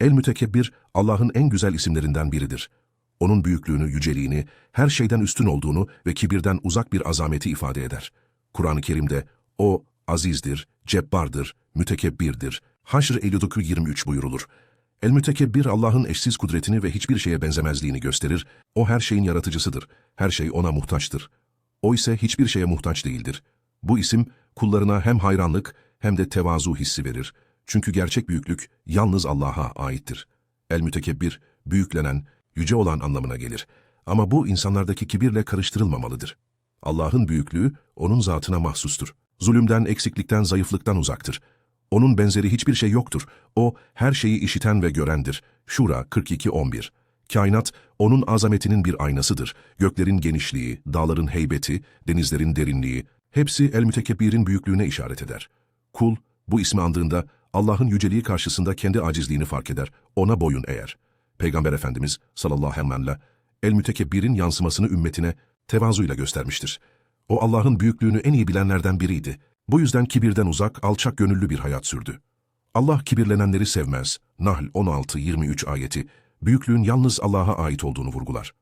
El Mütekebbir, Allah'ın en güzel isimlerinden biridir. Onun büyüklüğünü, yüceliğini, her şeyden üstün olduğunu ve kibirden uzak bir azameti ifade eder. Kur'an-ı Kerim'de o azizdir, cebbardır, mütekebbirdir. Haşr 59-23 buyurulur. El mütekebbir Allah'ın eşsiz kudretini ve hiçbir şeye benzemezliğini gösterir. O her şeyin yaratıcısıdır. Her şey ona muhtaçtır. O ise hiçbir şeye muhtaç değildir. Bu isim kullarına hem hayranlık hem de tevazu hissi verir. Çünkü gerçek büyüklük yalnız Allah'a aittir. El mütekebbir, büyüklenen, yüce olan anlamına gelir. Ama bu insanlardaki kibirle karıştırılmamalıdır. Allah'ın büyüklüğü onun zatına mahsustur. Zulümden, eksiklikten, zayıflıktan uzaktır. Onun benzeri hiçbir şey yoktur. O her şeyi işiten ve görendir. Şura 42-11 Kainat, onun azametinin bir aynasıdır. Göklerin genişliği, dağların heybeti, denizlerin derinliği, hepsi el-mütekebbirin büyüklüğüne işaret eder. Kul, bu ismi andığında Allah'ın yüceliği karşısında kendi acizliğini fark eder, ona boyun eğer. Peygamber Efendimiz sallallahu aleyhi ve sellem el-mütekebbirin yansımasını ümmetine tevazuyla göstermiştir. O Allah'ın büyüklüğünü en iyi bilenlerden biriydi. Bu yüzden kibirden uzak, alçak gönüllü bir hayat sürdü. Allah kibirlenenleri sevmez. Nahl 16-23 ayeti, büyüklüğün yalnız Allah'a ait olduğunu vurgular.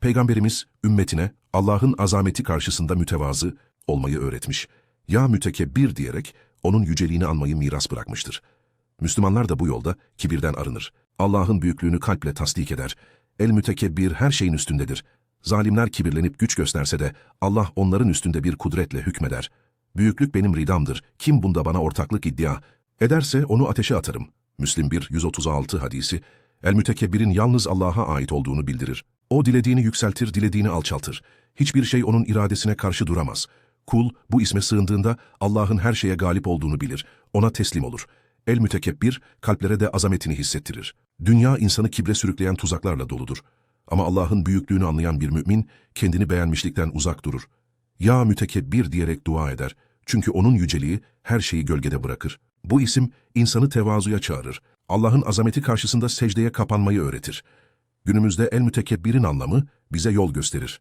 Peygamberimiz, ümmetine Allah'ın azameti karşısında mütevazı olmayı öğretmiş. Ya mütekebbir diyerek onun yüceliğini anmayı miras bırakmıştır. Müslümanlar da bu yolda kibirden arınır. Allah'ın büyüklüğünü kalple tasdik eder. El mütekebbir her şeyin üstündedir. Zalimler kibirlenip güç gösterse de Allah onların üstünde bir kudretle hükmeder. Büyüklük benim ridamdır. Kim bunda bana ortaklık iddia ederse onu ateşe atarım. Müslim 1 136 hadisi El mütekebbirin yalnız Allah'a ait olduğunu bildirir. O dilediğini yükseltir, dilediğini alçaltır. Hiçbir şey onun iradesine karşı duramaz. Kul bu isme sığındığında Allah'ın her şeye galip olduğunu bilir. Ona teslim olur. El mütekebbir kalplere de azametini hissettirir. Dünya insanı kibre sürükleyen tuzaklarla doludur. Ama Allah'ın büyüklüğünü anlayan bir mümin kendini beğenmişlikten uzak durur. Ya mütekebbir diyerek dua eder. Çünkü onun yüceliği her şeyi gölgede bırakır. Bu isim insanı tevazuya çağırır. Allah'ın azameti karşısında secdeye kapanmayı öğretir. Günümüzde el mütekebbirin anlamı bize yol gösterir.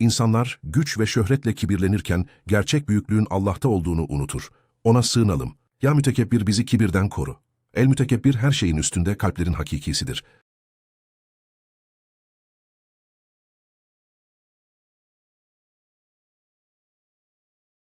İnsanlar güç ve şöhretle kibirlenirken gerçek büyüklüğün Allah'ta olduğunu unutur. Ona sığınalım. Ya mütekebbir bizi kibirden koru. El mütekebbir her şeyin üstünde kalplerin hakikisidir.